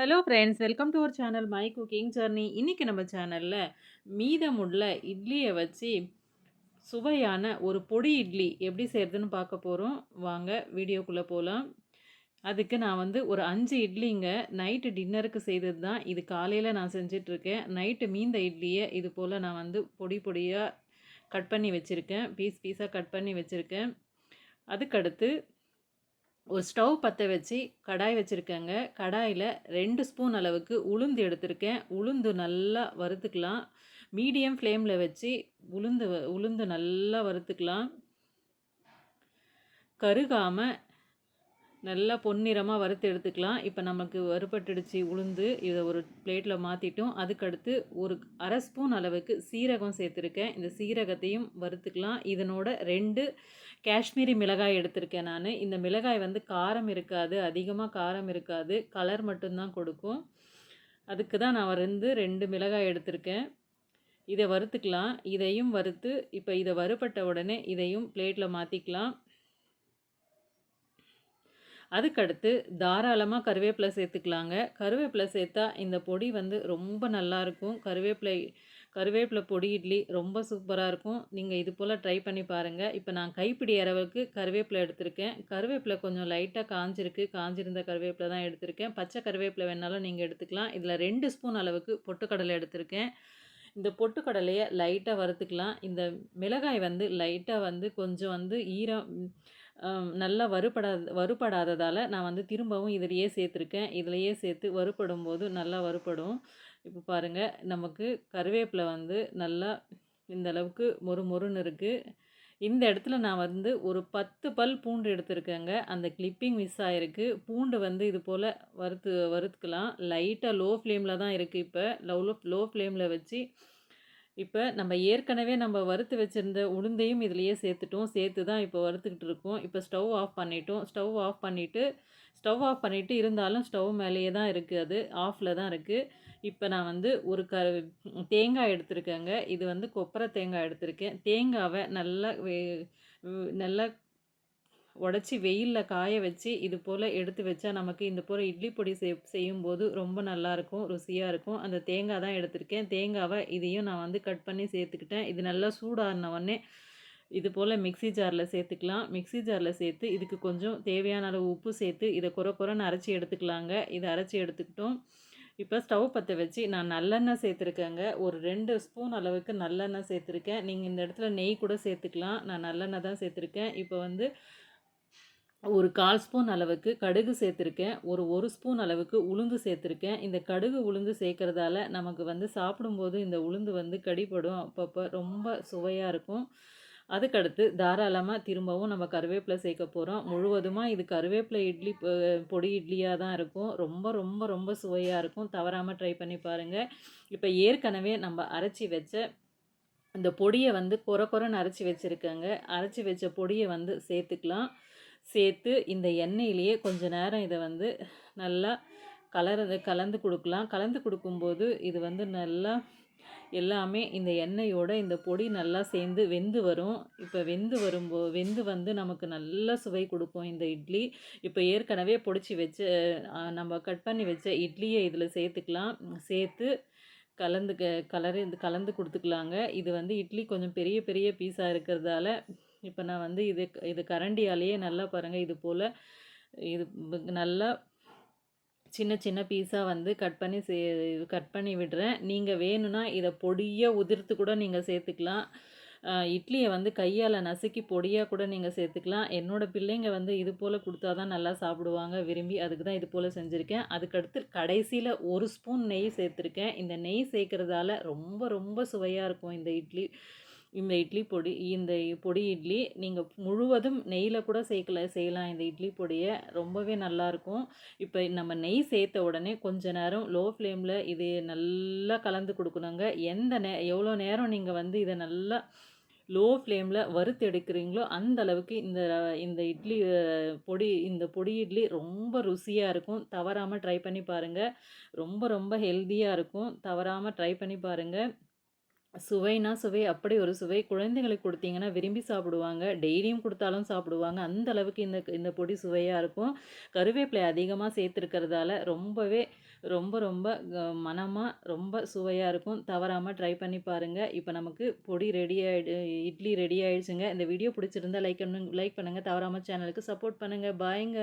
Hello friends welcome to our channel my cooking journey இன்றைக்கி நம்ம சேனலில் மீதமுள்ள இட்லியை வச்சு சுவையான ஒரு பொடி இட்லி எப்படி செய்கிறதுன்னு பார்க்க போகிறோம் வாங்க வீடியோக்குள்ளே போகலாம் அதுக்கு நான் வந்து ஒரு அஞ்சு இட்லிங்க நைட்டு டின்னருக்கு செய்தது தான் இது காலையில் நான் செஞ்சிட்ருக்கேன். நைட்டு மீந்த இட்லியை இது போல் நான் வந்து பொடி பொடியாக கட் பண்ணி வச்சுருக்கேன். பீஸ் பீஸாக கட் பண்ணி வச்சுருக்கேன். அதுக்கடுத்து ஒரு ஸ்டவ் பற்ற வச்சு கடாய் வச்சுருக்கேங்க. கடாயில் ரெண்டு ஸ்பூன் அளவுக்கு உளுந்து எடுத்திருக்கேன். உளுந்து நல்லா வறுத்துக்கலாம். மீடியம் ஃப்ளேமில் வச்சு உளுந்து உளுந்து நல்லா வறுத்துக்கலாம். கருகாமல் நல்லா பொன்னிறமாக வறுத்து எடுத்துக்கலாம். இப்போ நமக்கு வறுபட்டுடுச்சு உளுந்து இதை ஒரு பிளேட்டில் மாற்றிட்டோம் அதுக்கடுத்து ஒரு அரை ஸ்பூன் அளவுக்கு சீரகம் சேர்த்துருக்கேன். இந்த சீரகத்தையும் வறுத்துக்கலாம். இதனோட ரெண்டு காஷ்மீரி மிளகாய் எடுத்திருக்கேன் நான். இந்த மிளகாய் வந்து காரம் இருக்காது அதிகமாக காரம் இருக்காது. கலர் மட்டும்தான் கொடுக்கும். அதுக்கு தான் நான் வந்து ரெண்டு மிளகாய் எடுத்திருக்கேன். இதை வறுத்துக்கலாம். இதையும் வறுத்து இப்போ இதை வறுபட்ட உடனே இதையும் பிளேட்டில் மாற்றிக்கலாம் அதுக்கடுத்து தாராளமாக கருவேப்பிலை சேர்த்துக்கலாங்க. கருவேப்பிலை சேர்த்தா இந்த பொடி வந்து ரொம்ப நல்லாயிருக்கும் கருவேப்பிலை கருவேப்பிலை பொடி இட்லி ரொம்ப சூப்பராக இருக்கும். நீங்கள் இது போல் ட்ரை பண்ணி பாருங்கள் இப்போ நான் கைப்பிடி அளவுக்கு கருவேப்பிலை எடுத்திருக்கேன். கருவேப்பிலை கொஞ்சம் லைட்டாக காஞ்சிருக்கு. காஞ்சிருந்த கருவேப்பிலை தான் எடுத்திருக்கேன். பச்சை கருவேப்பிலை வேணாலும் நீங்கள் எடுத்துக்கலாம். இதில் ரெண்டு ஸ்பூன் அளவுக்கு பொட்டுக்கடலை எடுத்திருக்கேன். இந்த பொட்டுக்கடலையை லைட்டாக வறுத்துக்கலாம். இந்த மிளகாய் வந்து லைட்டாக வந்து கொஞ்சம் வந்து ஈரம் நல்லா வறுபடாத வறுபடாததால் நான் வந்து திரும்பவும் இதிலையே சேர்த்துருக்கேன். இதிலையே சேர்த்து வறுபடும் போது நல்லா வறுபடும் இப்போ பாருங்கள் நமக்கு கருவேப்பிலை வந்து நல்லா இந்த அளவுக்கு மொறு மொறுன்னு இருக்குது இந்த இடத்துல நான் வந்து ஒரு பத்து பல் பூண்டு எடுத்திருக்கேங்க. அந்த கிளிப்பிங் மிஸ் ஆகிருக்கு பூண்டு வந்து இது போல் வறுத்து வறுத்துக்கலாம். லைட்டாக லோ ஃப்ளேமில் தான் இருக்குது இப்போ. லவ் லோ ஃப்ளேமில் வச்சு இப்போ நம்ம ஏற்கனவே நம்ம வறுத்து வச்சுருந்த உளுந்தையும் இதுலேயே சேர்த்துட்டோம். சேர்த்து தான் இப்போ வறுத்துக்கிட்டு இருக்கோம். இப்போ ஸ்டவ் ஆஃப் பண்ணிட்டோம். ஸ்டவ் ஆஃப் பண்ணிவிட்டு ஸ்டவ் ஆஃப் பண்ணிவிட்டு இருந்தாலும் ஸ்டவ் மேலேயே தான் இருக்குது அது. ஆஃபில் தான் இருக்குது இப்போ நான் வந்து ஒரு க தேங்காய் எடுத்திருக்கேங்க. இது வந்து கொப்பரை தேங்காய் எடுத்திருக்கேன். தேங்காவை நல்லா நல்லா உடச்சி வெயிலில் காய வச்சு இது போல் எடுத்து வச்சா நமக்கு இந்த போல் இட்லி பொடி செய் செய்யும்போது ரொம்ப நல்லாயிருக்கும் ருசியாக இருக்கும். அந்த தேங்காய் தான் எடுத்திருக்கேன். தேங்காவை இதையும் நான் வந்து கட் பண்ணி சேர்த்துக்கிட்டேன். இது நல்லா சூடான உடனே இது போல் மிக்சி ஜாரில் சேர்த்துக்கலாம். மிக்சி ஜாரில் சேர்த்து இதுக்கு கொஞ்சம் தேவையான அளவு உப்பு சேர்த்து இதை குறை குறைன்னு அரைச்சி எடுத்துக்கலாங்க. இதை அரைச்சி எடுத்துக்கிட்டோம். இப்போ ஸ்டவ் பற்ற வச்சு நான் நல்லெண்ணெய் சேர்த்துருக்கேங்க. ஒரு ரெண்டு ஸ்பூன் அளவுக்கு நல்லெண்ணெய் சேர்த்துருக்கேன். நீங்கள் இந்த இடத்துல நெய் கூட சேர்த்துக்கலாம். நான் நல்லெண்ணெய் தான் சேர்த்துருக்கேன். இப்போ வந்து ஒரு கால் ஸ்பூன் அளவுக்கு கடுகு சேர்த்துருக்கேன். ஒரு ஒரு ஸ்பூன் அளவுக்கு உளுந்து சேர்த்துருக்கேன். இந்த கடுகு உளுந்து சேர்க்குறதால நமக்கு வந்து சாப்பிடும்போது இந்த உளுந்து வந்து கடிப்படும் அப்பப்போ ரொம்ப சுவையாக இருக்கும். அதுக்கடுத்து தாராளமாக திரும்பவும் நம்ம கருவேப்பிலை சேர்க்க போகிறோம் முழுவதுமாக இது கருவேப்பிலை இட்லி பொடி இட்லியாக தான் இருக்கும். ரொம்ப ரொம்ப ரொம்ப சுவையாக இருக்கும். தவறாமல் ட்ரை பண்ணி பாருங்கள் இப்போ ஏற்கனவே நம்ம அரைச்சி வச்ச இந்த பொடியை வந்து குறை குறைன்னு அரைச்சி வச்சுருக்கேங்க. அரைச்சி வச்ச பொடியை வந்து சேர்த்துக்கலாம். சேர்த்து இந்த எண்ணெயிலேயே கொஞ்சம் நேரம் இதை வந்து நல்லா கலர் கலந்து கொடுக்கலாம். கலந்து கொடுக்கும்போது இது வந்து நல்லா எல்லாமே இந்த எண்ணெயோட இந்த பொடி நல்லா சேர்ந்து வெந்து வரும். இப்போ வெந்து வரும்போ வெந்து வந்து நமக்கு நல்ல சுவை கொடுக்கும் இந்த இட்லி. இப்போ ஏற்கனவே பொடிச்சு வச்ச நம்ம கட் பண்ணி வச்ச இட்லியை இதில் சேர்த்துக்கலாம். சேர்த்து கலந்து கலரு கலந்து கொடுத்துக்கலாங்க. இது வந்து இட்லி கொஞ்சம் பெரிய பெரிய பீஸாக இருக்கிறதால இப்போ நான் வந்து இது இது கரண்டியாலேயே நல்லா பாருங்கள் இது போல் இது நல்லா சின்ன சின்ன பீஸாக வந்து கட் பண்ணி சே கட் பண்ணி விடுறேன். நீங்கள் வேணும்னா இதை பொடியாக உதிர்த்து கூட நீங்கள் சேர்த்துக்கலாம். இட்லியை வந்து கையால் நசுக்கி பொடியாக கூட நீங்கள் சேர்த்துக்கலாம். என்னோடய பிள்ளைங்க வந்து இது போல் கொடுத்தா தான் நல்லா சாப்பிடுவாங்க விரும்பி. அதுக்கு தான் இது போல் செஞ்சுருக்கேன். அதுக்கடுத்து கடைசியில் ஒரு ஸ்பூன் நெய் சேர்த்துருக்கேன். இந்த நெய் சேர்க்குறதால ரொம்ப ரொம்ப சுவையாக இருக்கும் இந்த இட்லி. இந்த இட்லி பொடி இந்த பொடி இட்லி நீங்கள் முழுவதும் நெய்யில் கூட சேர்க்கல செய்யலாம். இந்த இட்லி பொடியை ரொம்பவே நல்லாயிருக்கும் இப்போ நம்ம நெய் சேர்த்த உடனே கொஞ்ச நேரம் லோ ஃப்ளேமில் இது நல்லா கலந்து கொடுக்கணுங்க. எந்த நே எவ்வளோ நேரம் நீங்கள் வந்து இதை நல்லா லோ ஃப்ளேமில் வறுத்து எடுக்கிறீங்களோ அந்த அளவுக்கு இந்த இந்த இட்லி பொடி இந்த பொடி இட்லி ரொம்ப ருசியாக இருக்கும். தவறாமல் ட்ரை பண்ணி பாருங்கள் ரொம்ப ரொம்ப ஹெல்த்தியாக இருக்கும். தவறாமல் ட்ரை பண்ணி பாருங்கள் சுவைனா சுவை அப்படி ஒரு சுவை குழந்தைங்களுக்கு கொடுத்தீங்கன்னா விரும்பி சாப்பிடுவாங்க டெய்லியும் கொடுத்தாலும் சாப்பிடுவாங்க அந்த அளவுக்கு இந்த இந்த பொடி சுவையாக இருக்கும் கருவேப்பிலை அதிகமாக சேர்த்துருக்கிறதால ரொம்பவே ரொம்ப ரொம்ப மனமாக ரொம்ப சுவையாக இருக்கும். தவறாமல் ட்ரை பண்ணி பாருங்கள் இப்போ நமக்கு பொடி ரெடி ஆகிடு இட்லி ரெடி ஆகிடுச்சுங்க இந்த வீடியோ பிடிச்சிருந்தா லைக் பண்ணு லைக் பண்ணுங்கள் தவறாமல் சேனலுக்கு சப்போர்ட் பண்ணுங்க. பாய்ங்க.